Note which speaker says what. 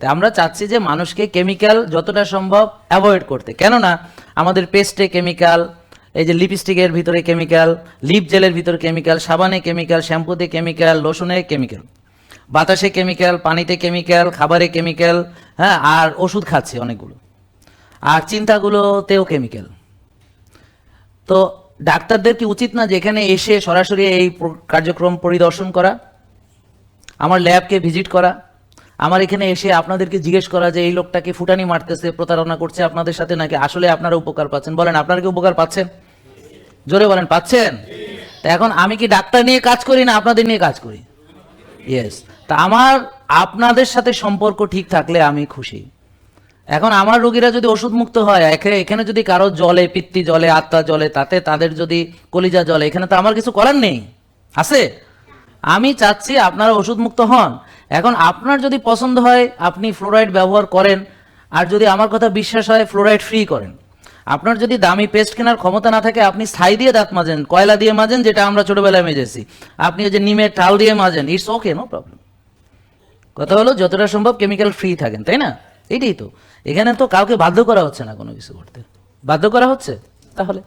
Speaker 1: তাই আমরা চাচ্ছি যে মানুষকে কেমিক্যাল যতটা সম্ভব অ্যাভয়েড করতে। কেননা আমাদের পেস্টে কেমিক্যাল এই যে লিপস্টিকের ভিতরে কেমিক্যাল লিপ জেলের ভিতরে কেমিক্যাল সাবানে কেমিক্যাল শ্যাম্পুতে কেমিক্যাল লোশনে কেমিক্যাল বাতাসে কেমিক্যাল পানিতে কেমিক্যাল খাবারে কেমিক্যাল হ্যাঁ আর ওষুধ খাচ্ছে অনেকগুলো। আর চিন্তাগুলোতেও কেমিক্যাল তো ডাক্তারদের কি উচিত না যেখানে এসে সরাসরি এই কার্যক্রম পরিদর্শন করা? আমার ল্যাবকে ভিজিট করা? আমার এখানে এসে আপনাদেরকে জিজ্ঞেস করা যে এই লোকটাকে ফুটানি মারতেছে, প্রতারণা করছে আপনাদের সাথে নাকি আসলে আপনারা উপকার পাচ্ছেন? বলেন, আপনারা কি উপকার পাচ্ছেন? জোরে বলেন, পাচ্ছেন? তা এখন আমি কি ডাক্তার নিয়ে কাজ করি না আপনাদের নিয়ে কাজ করি? ইয়েস তা আমার, আপনাদের সাথে সম্পর্ক ঠিক থাকলে আমি খুশি। এখন আমার রোগীরা যদি ওষুধ মুক্ত হয় এখানে এখানে যদি কারও জলে, পিত্তি জলে, আত্মা জলে, তাতে তাদের যদি কলিজা জলে, এখানে তো আমার কিছু করার নেই। আছে? আমি চাচ্ছি আপনারা ওষুধ মুক্ত হন। এখন আপনার যদি পছন্দ হয়, আপনি ফ্লোরাইড ব্যবহার করেন। আর যদি আমার কথা বিশ্বাস হয় ফ্লোরাইড ফ্রি করেন। আপনার যদি দামি পেস্ট কেনার ক্ষমতা না থাকে, আপনি ছাই দিয়ে দাঁত মাজেন, কয়লা দিয়ে মাজেন, যেটা আমরা ছোটবেলায় মেজেছি। আপনি ওই যে নিমের টাল দিয়ে মাজেন ইটস ওকে নো প্রবলেম কথা হলো, যতটা সম্ভব কেমিক্যাল ফ্রি থাকেন, তাই না? এটাই তো। এখানে তো কাউকে বাধ্য করা হচ্ছে না কোনো কিছু করতে। বাধ্য করা হচ্ছে? তাহলে?